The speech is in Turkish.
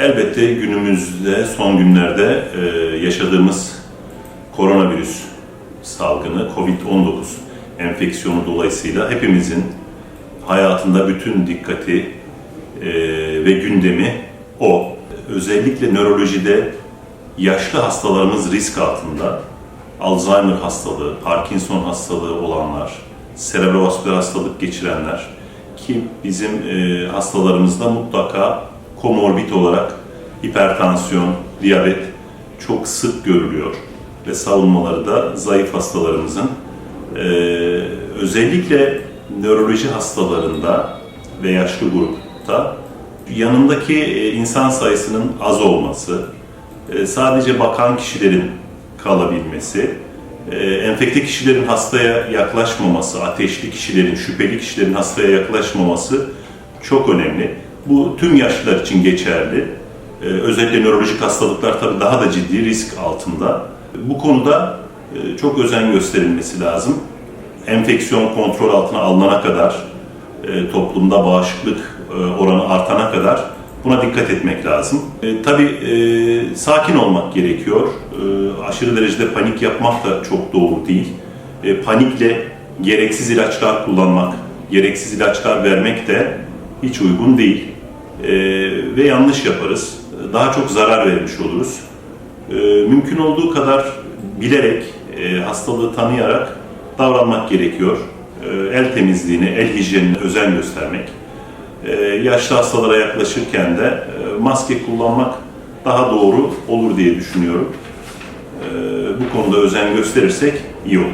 Elbette günümüzde, son günlerde e, yaşadığımız koronavirüs salgını, COVID-19 enfeksiyonu dolayısıyla hepimizin hayatında bütün dikkati e, ve gündemi o. Özellikle nörolojide yaşlı hastalarımız risk altında. Alzheimer hastalığı, Parkinson hastalığı olanlar, serebrovasküler hastalık geçirenler ki bizim e, hastalarımızda mutlaka komorbid olarak hipertansiyon, diyabet çok sık görülüyor ve savunmaları da zayıf hastalarımızın e, özellikle nöroloji hastalarında ve yaşlı grupta yanındaki e, insan sayısının az olması, e, sadece bakan kişilerin kalabilmesi, e, enfekte kişilerin hastaya yaklaşmaması, ateşli kişilerin, şüpheli kişilerin hastaya yaklaşmaması çok önemli. Bu tüm yaşlılar için geçerli. E, Özellikle nörolojik hastalıklar tabii daha da ciddi risk altında. Bu konuda e, çok özen gösterilmesi lazım. Enfeksiyon kontrol altına alınana kadar, e, toplumda bağışıklık e, oranı artana kadar buna dikkat etmek lazım. E, tabii e, sakin olmak gerekiyor. E, aşırı derecede panik yapmak da çok doğru değil. E, panikle gereksiz ilaçlar kullanmak, gereksiz ilaçlar vermek de hiç uygun değil. E, ve yanlış yaparız. Daha çok zarar vermiş oluruz. E, mümkün olduğu kadar bilerek, e, hastalığı tanıyarak davranmak gerekiyor. E, el temizliğine, el hijyenine özen göstermek. Yaşlı hastalara yaklaşırken de e, maske kullanmak daha doğru olur diye düşünüyorum. Bu konuda özen gösterirsek iyi olur.